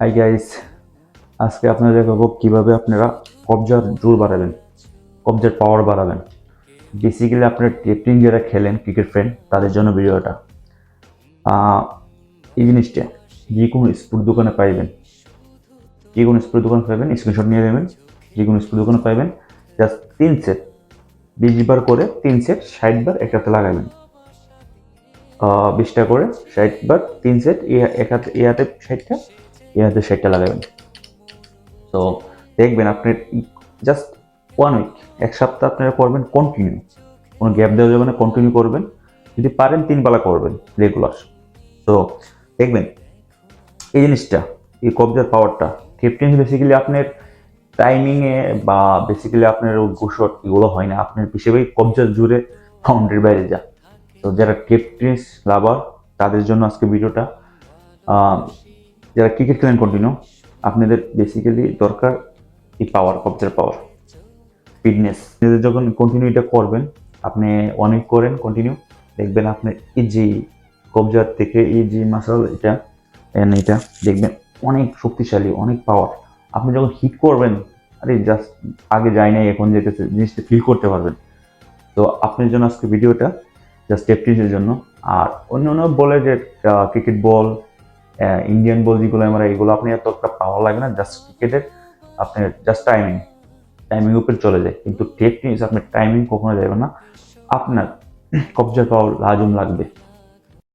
Hi guys আজকে আপনাদের দেখাবো কীভাবে আপনারা কবজার জোর বাড়াবেন, কবজার পাওয়ার বাড়াবেন। বেসিক্যালি আপনারা টেপিং যারা খেলেন ক্রিকেট ফ্রেন্ড তাদের জন্য ভিডিওটা। এই জিনিসটা, যে কোনো স্পোর্ট দোকানে পাইবেন। যে কোনো স্পোর্ট দোকানে পাইবেন স্ক্রিনশট নিয়ে নেবেন। যে কোনো স্পোর্ট দোকানে পাইবেন জাস্ট তিন সেট বিশ বার করে তিন সেট ষাট বার একটাতে লাগাবেন। বিশটা করে ষাট বার তিন সেট এক হাতে এ হাতে ষাটটা এ হাতে ষাটটা লাগাবেন তো দেখবেন আপনি জাস্ট ওয়ান উইক এক সপ্তাহ আপনারা করবেন কন্টিনিউ কোনো গ্যাপ দেওয়া যাবে না কন্টিনিউ করবেন। যদি পারেন তিন বেলা করবেন রেগুলার তো দেখবেন, এই জিনিসটা, এই কবজার পাওয়ারটা ক্যাপ্টেন বেসিক্যালি আপনার টাইমিংয়ে বা বেসিক্যালি আপনার গোসট এগুলো হয় না। আপনার হিসেবেই কবজার জুড়ে বাউন্ডারির বাইরে যা। তো যারা ক্যাপ্টেন্স লাভার তাদের জন্য আজকে ভিডিওটা যারা ক্রিকেট খেলেন কন্টিনিউ আপনাদের বেসিক্যালি দরকার এই পাওয়ার কবজার পাওয়ার ফিটনেস নিজেদের যখন কন্টিনিউ এটা করবেন, আপনি অনেক করেন কন্টিনিউ দেখবেন আপনার এই যে কবজার থেকে এই যে মাসাল এটা এটা, দেখবেন অনেক শক্তিশালী, অনেক পাওয়ার আপনি যখন হিট করবেন, আরে জাস্ট আগে যায় নাই, এখন যেতেছে জিনিসটা ফিল করতে পারবেন। তো আপনার জন্য আজকে ভিডিওটা জাস্ট টেপটিসের জন্য। আর অন্য অন্য বলে যে ক্রিকেট বল ইন্ডিয়ান বল যেগুলো আমরা, এগুলো আপনি এতটা পাওয়ার লাগে না জাস্ট ক্রিকেটের আপনি জাস্ট টাইমিং টাইমিং উপরে চলে যায়। কিন্তু টেকনিক আপনার টাইমিং কখনো যাবে না। আপনার কবজা পাওয়ার লাজম লাগবে।